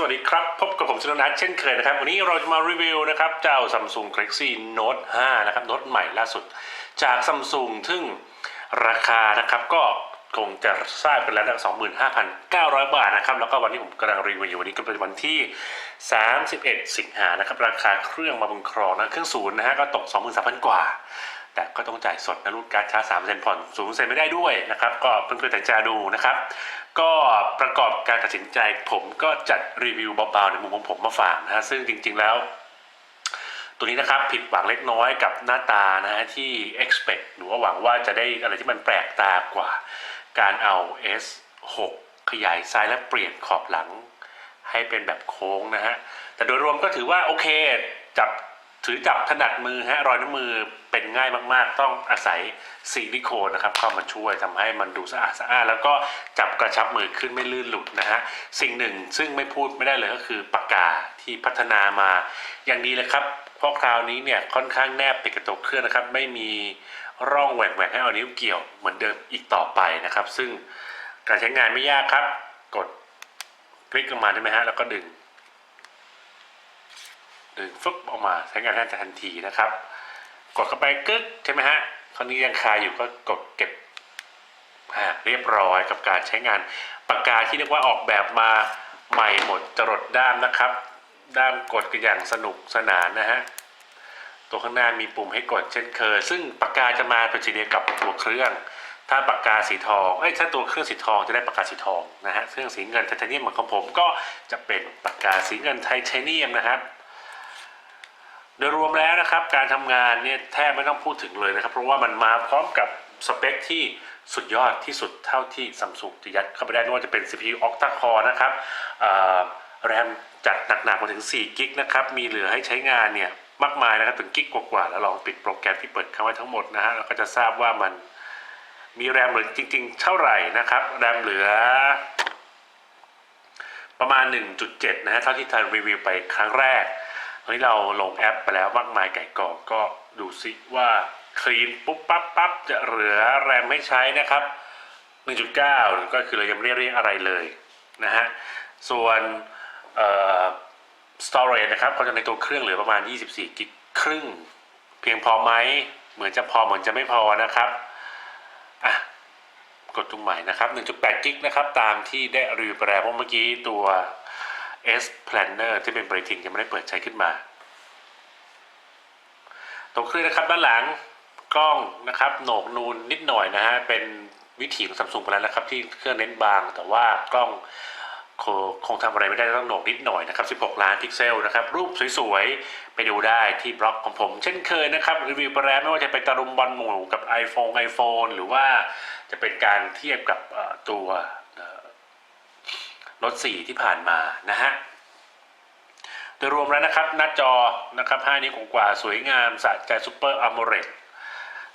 สวัสดีครับ พบกับผมชนนัทเช่นเคยนะครับ วันนี้เราจะมารีวิวนะครับ เจ้า Samsung Galaxy Note 5 นะครับโน้ตใหม่ล่าสุดจาก Samsung ซึ่งราคานะครับก็คงจะทราบกันแล้วนะ25,900 บาทนะครับ แล้วก็วันนี้ผมกำลังรีวิวอยู่วันนี้ก็เป็นวันที่ 31 สิงหานะครับ ราคาเครื่องมาบุญครองนะ เครื่องศูนย์นะฮะก็ตก 23,000 กว่า แต่ก็ต้องจ่ายสดนะรูดการ์ดชาร์จ3%ผ่อน0%ไม่ได้ด้วยนะครับ ก็เพื่อนๆตัดใจดูนะครับ ก็ประกอบการตัดสินใจผมก็จัดรีวิวเบาๆในมุมของผมมาฝากนะฮะซึ่งจริง ๆแล้ว ตัวนี้นะครับผิดหวังเล็กน้อยกับหน้าตานะฮะที่ expect หรือว่าหวังว่าจะได้อะไรที่มันแปลกตากว่า การเอา S6 ขยายไซ้ายและเปลี่ยนขอบหลังให้เป็นแบบโค้งนะฮะแต่โดยรวมก็ถือว่าโอเคจับ ถือจับถนัดมือฮะรอยนิ้วมือเป็นง่ายมาก ๆ ต้องอาศัยซิลิโคนนะครับเข้ามาช่วยทำให้มันดูสะอาดสะอาดแล้วก็จับกระชับมือขึ้นไม่ลื่นหลุดนะฮะสิ่งหนึ่งซึ่งไม่พูดไม่ได้เลยก็คือปากกาที่พัฒนามา อย่างดีเลยครับเพราะคราวนี้เนี่ยค่อนข้างแนบติดกับตัวเครื่องนะครับ ไม่มีร่องแหว่งๆให้เอานิ้วเกี่ยวเหมือนเดิมอีกต่อไปนะครับ ซึ่งการใช้งานไม่ยากครับ กดคลิกลงมาได้ไหมฮะแล้วก็ดึง ดึงฟึบออกมาใช้งานได้ทันทีนะครับ กดเข้าไปกึ๊กใช่ไหมฮะคราวนี้ยังคาอยู่ก็กดเก็บอ่าเรียบร้อยกับการใช้งานปากกาที่เรียกว่าออกแบบมาใหม่หมดจรดด้ามนะครับ ด้ามกดกันอย่างสนุกสนานนะฮะตัวข้างหน้ามีปุ่มให้กดเช่นเคย ซึ่งปากกาจะมาเป็นสีเดียวกับตัวเครื่อง ถ้าปากกาสีทองเอ้ยถ้าตัวเครื่องสีทองจะได้ปากกาสีทองนะฮะเครื่องสีเงินไทเทเนียมเหมือนของผมก็จะเป็นปากกาสีเงินไทเทเนียมนะครับ โดยรวมแล้วนะครับการทำงานเนี่ยแทบไม่ต้องพูดถึงเลยนะครับ เพราะว่ามันมาพร้อมกับสเปคที่สุดยอดที่สุดเท่าที่ซัมซุงจะยัดเข้าไปได้ไม่ว่าจะเป็น CPU Octa Core นะครับแรมจัดหนักๆมาถึง4กิกนะครับมีเหลือให้ใช้งานเนี่ยมากมายนะครับถึงกิกกว่าๆแล้วลองปิดโปรแกรมที่เปิดค้าไว้ทั้งหมดนะฮะเราก็จะทราบว่ามันมีแรมเหลือจริง ๆ เท่าไหร่นะครับแรมเหลือประมาณ 1.7 นะฮะเท่าที่ทานรีวิวไปครั้งแรก ตอนนี้เราลงแอปไปแล้วมากมายไก่กองก็ดูซิว่าคลีนปุ๊บปั๊บปั๊บจะเหลือแรมให้ใช้นะครับ 1.9 ก็คือเรายังไม่ได้เรียกอะไรเลยนะฮะ ส่วนเอ่อ storage นะครับก็จะในตัวเครื่องเหลือประมาณ 24 กิกครึ่ง เพียงพอไหม เหมือนจะพอเหมือนจะไม่พอนะครับอะกดตรงใหม่นะครับ 1.8 กิกนะครับ ตามที่ได้รีวิวไปแล้วเพราะเมื่อกี้ตัว S Planner ที่เป็นปริทินยังไม่ได้เปิดใช้ขึ้นมา ตรงเครื่องนะครับด้านหลังกล้องนะครับโหนกนูนนิดหน่อยนะฮะเป็นวิถีของซัมซุงไปแล้วนะครับ ที่เครื่องเน้นบาง แต่ว่ากล้องคงทำอะไรไม่ได้ต้องโหนกนิดหน่อยนะครับ 16 ล้านพิกเซลนะครับ รูปสวยๆ ไปดูได้ที่บล็อกของผม เช่นเคยนะครับ รีวิวไปแล้วไม่ว่าจะเป็นตะลุมบอลหมู่กับ iPhone iPhone หรือว่าจะเป็นการเทียบกับตัว เอ่อรถ4ที่ผ่านมานะฮะโดยรวมแล้วนะครับหน้าจอนะครับ5นิ้วกว่าสวยงามสะใจซูเปอร์อะโมเรต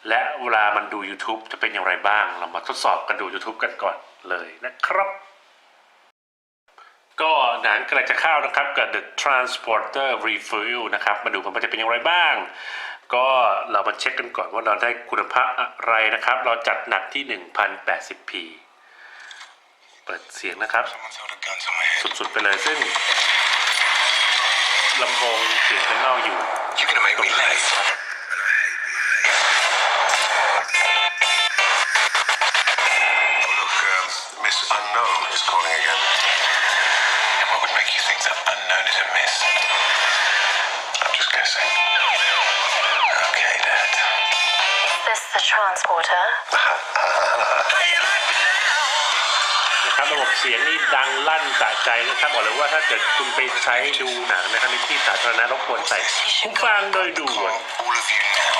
และเวลามันดู YouTube จะเป็นอย่างไรบ้าง เรามาทดสอบกันดู YouTube กันก่อนเลยนะครับ ก็หนังกำลังจะเข้านะครับกับ The Transporter Refill นะครับ มาดูกันว่าจะเป็นอย่างไรบ้าง ก็เรามาเช็คกันก่อนว่าเราได้คุณภาพอะไรนะครับ เราจัดหนักที่ 1080p เปิดเสียงนะครับ Someone's held a gun to my head. สุดๆไปเลยซึ่งลำโพงเสียงข้างนอกอยู่ You're gonna make me late. Oh, นะครับระบบเสียงนี่ดังลั่นสะใจนะครับบอกเลยว่าถ้าเกิดคุณไปใช้ดูหนังนะครับในที่สาธารณะรบกวนใส่หูฟังโดยด่วน All of you now.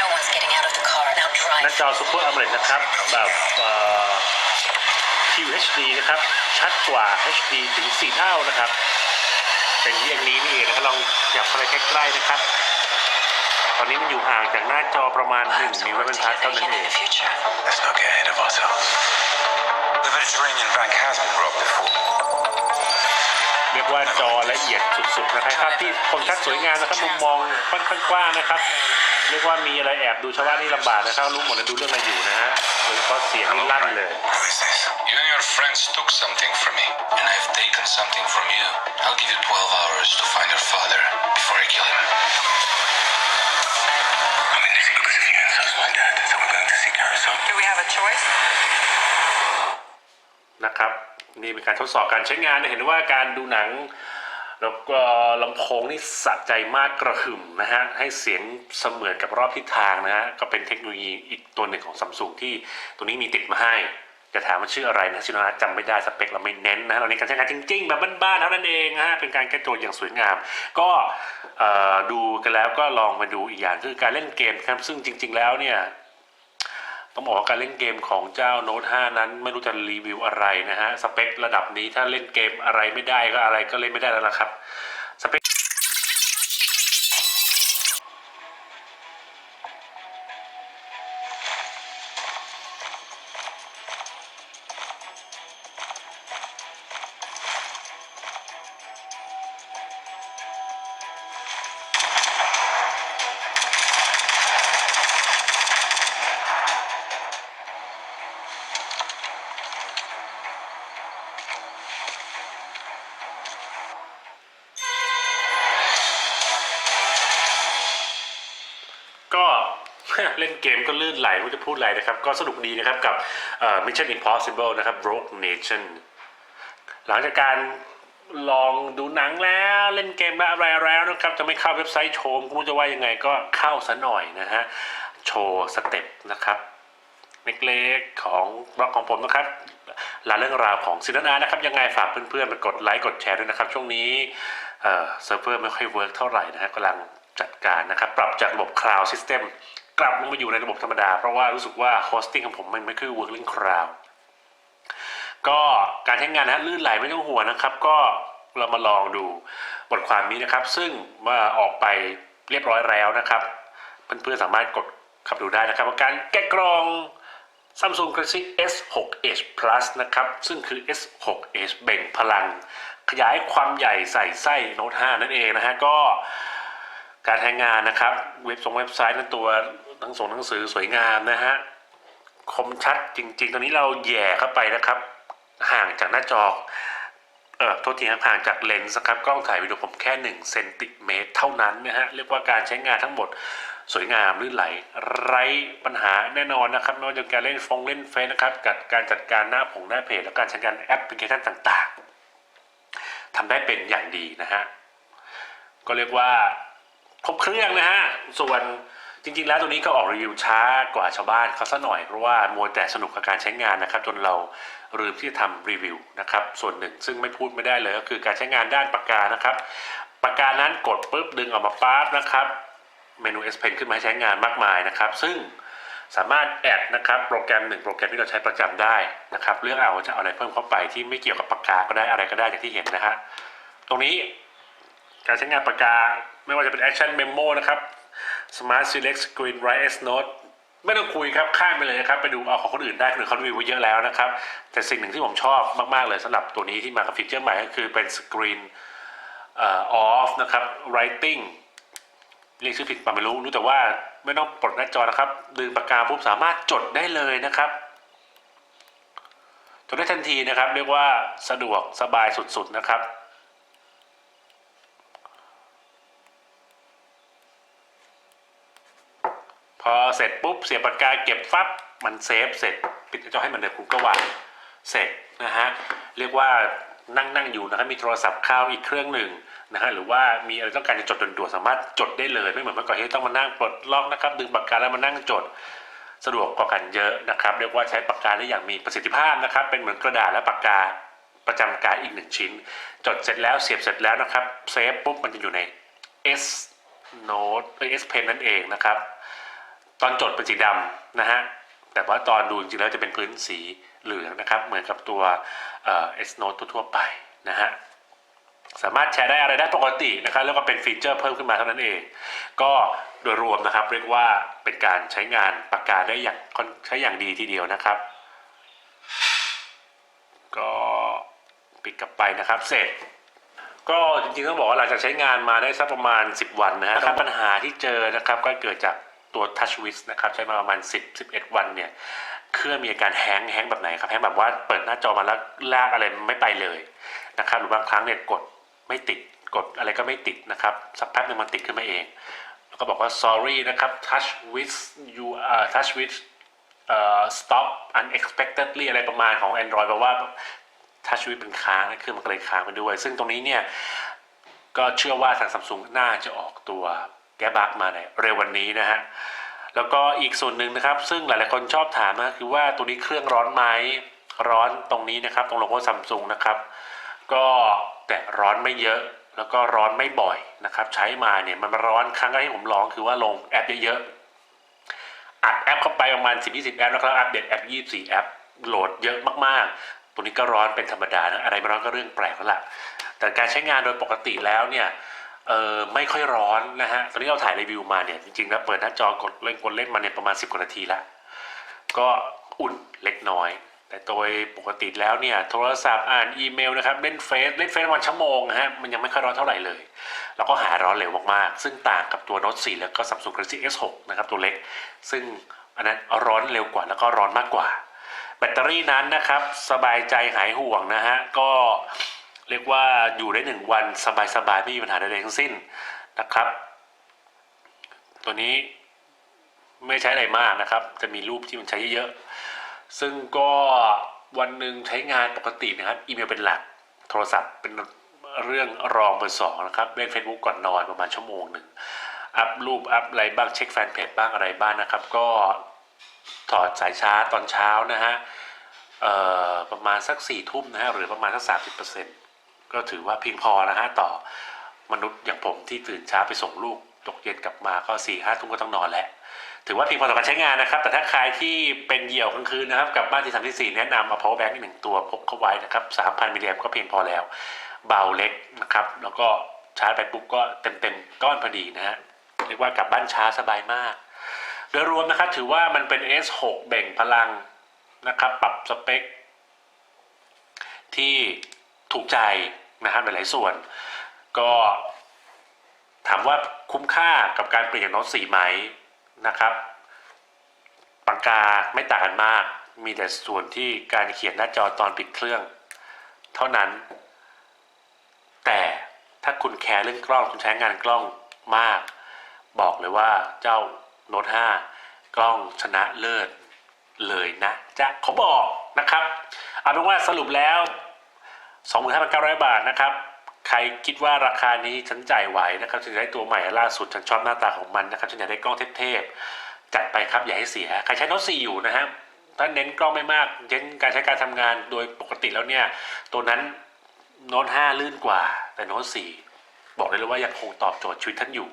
No one's getting out of the car. Now หน้า drive. จอ Super AMOLED นะครับแบบเอ่อ QHD นะครับ ชัดกว่า HD ถึง 4 เท่านะครับ เป็นอย่างนี้นี่เองนะครับลองขยับเข้าไปใกล้ๆนะครับ ตอนนี้มันอยู่ห่างจากหน้าจอประมาณ 1 นิ้วและเป็นทัชเท่านั้นเอง the future. Let's not get ahead of ourselves. The Mediterranean bank has been robbed before. เรียกว่าจอละเอียดสุดๆนะครับภาพที่คมชัดสวยงามนะครับมุมมองค่อนข้างกว้างนะครับ เรียกว่ามีอะไรแอบดูชาวบ้านนี่ลำบากนะครับรู้หมดเลยดูเรื่องอะไรอยู่นะฮะโดยเฉพาะเสียงนี่ลั่นเลย Who is this? You know you're Your friends took something from me, and I've taken something from you. I'll give you 12 hours to find your father before I kill him. I mean, is it because of you? So my dad, so we're going to seek out some. Do we have a choice? นี่เป็นการทดสอบการใช้งานเห็นว่าการดูหนัง แล้วก็ลำโพงนี่สะใจมากกระหึ่มนะฮะ ให้เสียงเสมือนกับรอบทิศทางนะฮะ ก็เป็นเทคโนโลยีอีกตัวหนึ่งของซัมซุงที่ตัวนี้มีติดมาให้จะถามว่าชื่ออะไรนะชิโนนะจำไม่ได้สเปคเราไม่เน้นนะเราเน้นการใช้งานจริงๆ แบบบ้านๆเท่านั้นเองนะฮะเป็นการแก้ตัวอย่างสวยงาม ก็ดูกันแล้วก็ลองมาดูอีกอย่างคือการเล่นเกมครับซึ่งจริง ๆ แล้วเนี่ย ต้องบอกว่าการเล่นเกมของเจ้าโน้ต5นั้น ไม่รู้จะรีวิวอะไรนะฮะ สเปคระดับนี้ถ้าเล่นเกมอะไรไม่ได้ก็อะไรก็เล่นไม่ได้แล้วนะครับ สเปค ไหลไม่รู้จะพูดอะไรนะครับ ก็สนุกดีนะครับกับ Mission Impossible นะครับ Rogue Nation หลังจากการลองดูหนังแล้วเล่นเกมแล้วอะไรแล้วนะครับ จะไม่เข้าเว็บไซต์โชว์ไม่รู้จะว่ายังไงก็เข้าซะหน่อยนะฮะ โชว์สเต็ปนะครับเล็กๆของบล็อกของผมนะครับลาเรื่องราวของซินนานะครับ ยังไงฝากเพื่อนๆไปกดไลค์กดแชร์ด้วยนะครับ ช่วงนี้เอ่อเซิร์ฟเวอร์ไม่ค่อยเวิร์กเท่าไหร่นะฮะกำลังจัดการนะครับ ปรับจากระบบ Cloud System กลับลงมาอยู่ในระบบธรรมดา เพราะว่ารู้สึกว่าโฮสติ้งของผมมันไม่ค่อยเวิร์กเรื่อง Cloud ก็การใช้งานนะลื่นไหลไม่ต้องห่วงนะครับ ก็เรามาลองดูบทความนี้นะครับ ซึ่งมื่ออกไปเรียบร้อยแล้วนะครับเพื่อนๆสามารถกดขับดูได้นะครับการแกะกรอง Samsung Galaxy S6 Edge Plus นะครับ ซึ่งคือ S6 Edge เบ่งพลัง ขยายความใหญ่ใส่ไส้ Note 5นั่นเองนะฮะ ก็การใช้งานนะครับ เว็บทรงเว็บไซต์นั้นตัว หนังส่งหนังสือสวยงามนะฮะคมชัดจริง ๆ ตอนนี้เราแหย่เข้าไปนะครับ ห่างจากหน้าจอเอ่อโทษทีครับห่างจากเลนส์ครับกล้องถ่ายวิดีโอผมแค่1เซนติเมตรเท่านั้นนะฮะเรียกว่าการใช้งานทั้งหมดสวยงามลื่นไหล ไร้ปัญหาแน่นอนนะครับไม่ว่าจะการเล่นฟงเล่นเฟซนะครับกับการจัดการหน้าผงหน้าเพจและการใช้งานแอปพลิเคชันต่างๆทำได้เป็นอย่างดีนะฮะก็เรียกว่าครบเครื่องนะฮะส่วน จริงๆ แล้วตัวนี้ก็ออกรีวิวช้ากว่าชาวบ้านเขาซะหน่อยเพราะว่ามัวแต่สนุกกับการใช้งานนะครับ จนเราลืมที่จะทำรีวิวนะครับ ส่วนหนึ่งซึ่งไม่พูดไม่ได้เลยก็คือการใช้งานด้านปากกานะครับปากกานั้นกดปุ๊บดึงออกมาปั๊บนะครับ เมนู S Pen ขึ้นมาให้ใช้งานมากมายนะครับ ซึ่งสามารถแอดนะครับโปรแกรมหนึ่งโปรแกรมที่เราใช้ประจำได้นะครับเลือกเอาว่าจะเอาอะไรเพิ่มเข้าไปที่ไม่เกี่ยวกับปากกาก็ได้อะไรก็ได้อย่างที่เห็นนะฮะตรงนี้การใช้งานปากกาไม่ว่าจะเป็น Action Memo นะครับ Smart Select Screen Write S Note ไม่ต้องคุยครับข้ามไปเลยนะครับ ไปดูเอาของคนอื่นได้คนอื่นเขารีวิวไว้เยอะแล้วนะครับ แต่สิ่งหนึ่งที่ผมชอบมาก ๆ เลยสำหรับตัวนี้ที่มากับฟีเจอร์ใหม่ก็คือเป็น Screen เอ่อ off นะครับ writing เรียกชื่อผิดปะไม่รู้รู้แต่ว่าไม่ต้องปลดหน้าจอนะครับ ดึงปากกาปุ๊บสามารถจดได้เลยนะครับจดได้ทันทีนะครับ เรียกว่าสะดวกสบายสุดๆนะครับ อเสร็จปุ๊บเสียบปากกาเก็บฟับมันเซฟเสร็จปิดจอให้มันเดิมคุณก็วางเสร็จนะฮะเรียกว่านั่งนั่งอยู่นะครับมีโทรศัพท์เข้าอีกเครื่องหนึ่งนะฮะหรือว่ามีอะไรต้องการจะจดด่วนๆสามารถจดได้เลยไม่เหมือนเมื่อก่อนที่ต้องมานั่งปลดล็อกนะครับดึงปากกาแล้วมานั่งจดสะดวกกว่ากันเยอะนะครับ เรียกว่าใช้ปากกาได้อย่างมีประสิทธิภาพนะครับ เป็นเหมือนกระดาษและปากกาประจำกายอีกหนึ่งชิ้น จดเสร็จแล้วเสียบเสร็จแล้วนะครับเซฟปุ๊บมันจะอยู่ใน S Note เอ้ย S Pen นั่นเองนะครับ ตอนจดเป็นสีดำนะฮะแต่ว่าตอนดูจริงๆแล้วจะเป็นพื้นสีเหลืองนะครับ เหมือนกับตัวเอ่อ S Note ทั่วๆไปนะฮะสามารถแชร์ได้อะไรได้ปกตินะครับ แล้วก็เป็นฟีเจอร์เพิ่มขึ้นมาเท่านั้นเอง ก็โดยรวมนะครับ เรียกว่าเป็นการใช้งานปากกาได้อย่างใช้อย่างดีทีเดียวนะครับ ก็ปิดกลับไปนะครับเสร็จก็จริงๆต้องบอกว่าหลังจากใช้งานมาได้สักประมาณ 10 วันนะฮะปัญหาที่เจอนะครับก็เกิดจาก ตัว Touch w i z นะครับใช้มาประมาณ 10 11 วันเนี่ยเครื่องมีอาการแฮงก์แฮงก์แบบไหนครับแฮงก์แบบว่าเปิดหน้าจอมาแล้วลากอะไรไม่ไปเลยนะครับหรือบางครั้งเนี่ยกดไม่ติดกดอะไรก็ไม่ติดนะครับสักแป๊บนึงมันติดขึ้นมาเอง แล้วก็บอกว่า sorry นะครับ touch with you uh, touch with uh, stop unexpectedly อะไรประมาณของ Android แปลว่า touch with เป็นค้างนะเครื่องมันก็เลยค้างไปด้วย ซึ่งตรงนี้เนี่ยก็เชื่อว่าทางซัมซุงน่าจะออกตัว แก้บั๊กมาในเร็ววันนี้นะฮะแล้วก็อีกส่วนหนึ่งนะครับ ซึ่งหลาย ๆ คนชอบถามนะคือว่าตัวนี้เครื่องร้อนไหมร้อนตรงนี้นะครับ ตรงโลโก้ซัมซุงนะครับ ก็แต่ร้อนไม่เยอะแล้วก็ร้อนไม่บ่อยนะครับ ใช้มาเนี่ยมันร้อนครั้งแรกที่ผมลองคือว่าลงแอปเยอะๆอัดแอปเข้าไปประมาณ 10-20 แอปแล้วก็อัปเดตแอป 24 แอปโหลดเยอะมากๆ ตัวนี้ก็ร้อนเป็นธรรมดานะอะไรไม่ร้อนก็เรื่องแปลกแล้วล่ะแต่การใช้งานโดยปกติแล้วเนี่ย เออไม่ค่อยร้อนนะฮะตอนนี้เราถ่ายรีวิวมาเนี่ยจริงๆแล้วเปิดหน้าจอกดเล่นกดเล่นมาเนี่ยประมาณ 10กว่านาทีละก็อุ่นเล็กน้อย แต่โดยปกติแล้วเนี่ยโทรศัพท์อ่านอีเมลนะครับเล่นเฟซเล่นเฟซวันชั่วโมงนะฮะมันยังไม่ค่อยร้อนเท่าไหร่เลย แล้วก็หาร้อนเร็วมากๆ ซึ่งต่างกับตัว Note 4แล้วก็ Samsung Galaxy S6 นะครับตัวเล็ก ซึ่งอันนั้นร้อนเร็วกว่าแล้วก็ร้อนมากกว่า แบตเตอรี่นั้นนะครับสบายใจหายห่วงนะฮะก็ เรียกว่าอยู่ได้หนึ่งวันสบายๆไม่มีปัญหาใดๆทั้งสิ้นนะครับ ตัวนี้ไม่ใช้อะไรมากนะครับ จะมีรูปที่มันใช้เยอะๆซึ่งก็วันหนึ่งใช้งานปกตินะครับ อีเมลเป็นหลัก โทรศัพท์เป็นเรื่องรองเบอร์สองนะครับเล่น Facebook ก่อนนอนประมาณชั่วโมงหนึ่งอัพรูปอัพอะไรบ้างเช็คแฟนเพจบ้างอะไรบ้างนะครับ ก็ถอดสายชาร์จตอนเช้านะฮะประมาณสักสี่ทุ่มนะฮะหรือประมาณสักสามสิบเปอร์เซ็นต์ ก็ถือว่าเพียงพอนะฮะต่อมนุษย์อย่างผมที่ตื่นเช้าไปส่งลูกตกเย็นกลับมาก็สี่ห้าทุ่มก็ต้องนอนแล้วถือว่าเพียงพอต่อการใช้งานนะครับ แต่ถ้าใครที่เป็นเหยี่ยวกลางคืนนะครับกลับบ้านที่สามที่สี่แนะนำเอา power bank อีกหนึ่งตัวพกเข้าไว้นะครับสามพันมิลลิแอมก็เพียงพอแล้ว เบาเล็กนะครับ แล้วก็ชาร์จไปปุ๊บก็เต็มเต็มๆก้อนพอดีนะฮะเรียกว่ากลับบ้านช้าสบายมาก โดยรวมนะครับถือว่ามันเป็น S6 เบ่งพลังนะครับ ปรับสเปค ที่ถูกใจ นะครับหลายๆส่วน ก็ถามว่าคุ้มค่ากับการเปลี่ยนโน้ต4ไหมนะครับปากกาไม่ต่างกันมาก มีแต่ส่วนที่การเขียนหน้าจอตอนปิดเครื่อง เท่านั้น แต่ถ้าคุณแคร์เรื่องกล้องคุณใช้งานกล้องมาก บอกเลยว่าเจ้าโน้ต5กล้องชนะเลิศเลยนะจะเขาบอกนะครับเอาเป็นว่าสรุปแล้ว 25,900 บาทนะครับใครคิดว่าราคานี้ฉันจ่ายไหวนะครับฉันจะได้ตัวใหม่ล่าสุดฉันชอบหน้าตาของมันนะครับฉันอยากได้กล้องเทพๆจัดไปครับอย่าให้เสียใครใช้โน้ต4อยู่นะฮะถ้าเน้นกล้องไม่มากเน้นการใช้การทำงานโดยปกติแล้วเนี่ยตัวนั้นโน้ต5ลื่นกว่า แต่โน้ต4บอกได้เลยว่ายังคงตอบโจทย์ชีวิตท่านอยู่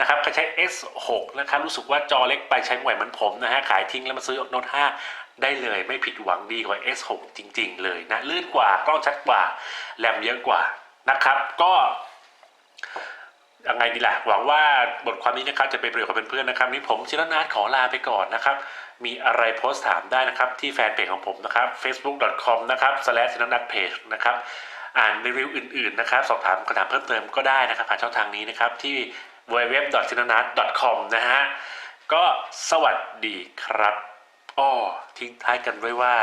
นะครับใครใช้ S6 นะครับรู้สึกว่าจอเล็กไปใช้ไม่ไหวเหมือนผมนะฮะขายทิ้งแล้วมาซื้อโน้ต5 ได้เลยไม่ผิดหวังดีกว่า S6 จริง ๆ เลยนะลื่นกว่ากล้องชัดกว่าแรมเยอะกว่านะครับ ก็ยังไงดีล่ะหวังว่าบทความนี้นะครับจะเป็นประโยชน์กับเพื่อนๆนะครับนี่ผมชิรนาถขอลาไปก่อนนะครับ มีอะไรโพสต์ถามได้นะครับที่แฟนเพจของผมนะครับ facebook.com นะครับ slash ชิรนัทเพจนะครับอ่านรีวิวอื่นๆนะครับ สอบถามคำถามเพิ่มเติมก็ได้นะครับผ่านช่องทางนี้นะครับที่ www.chinanat.com นะฮะก็สวัสดีครับ อ้อทิ้งท้ายกันไว้ว่า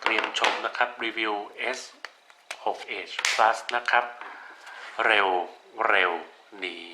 เตรียมชมนะครับรีวิว S6H Plus นะครับ เร็วเร็วนี้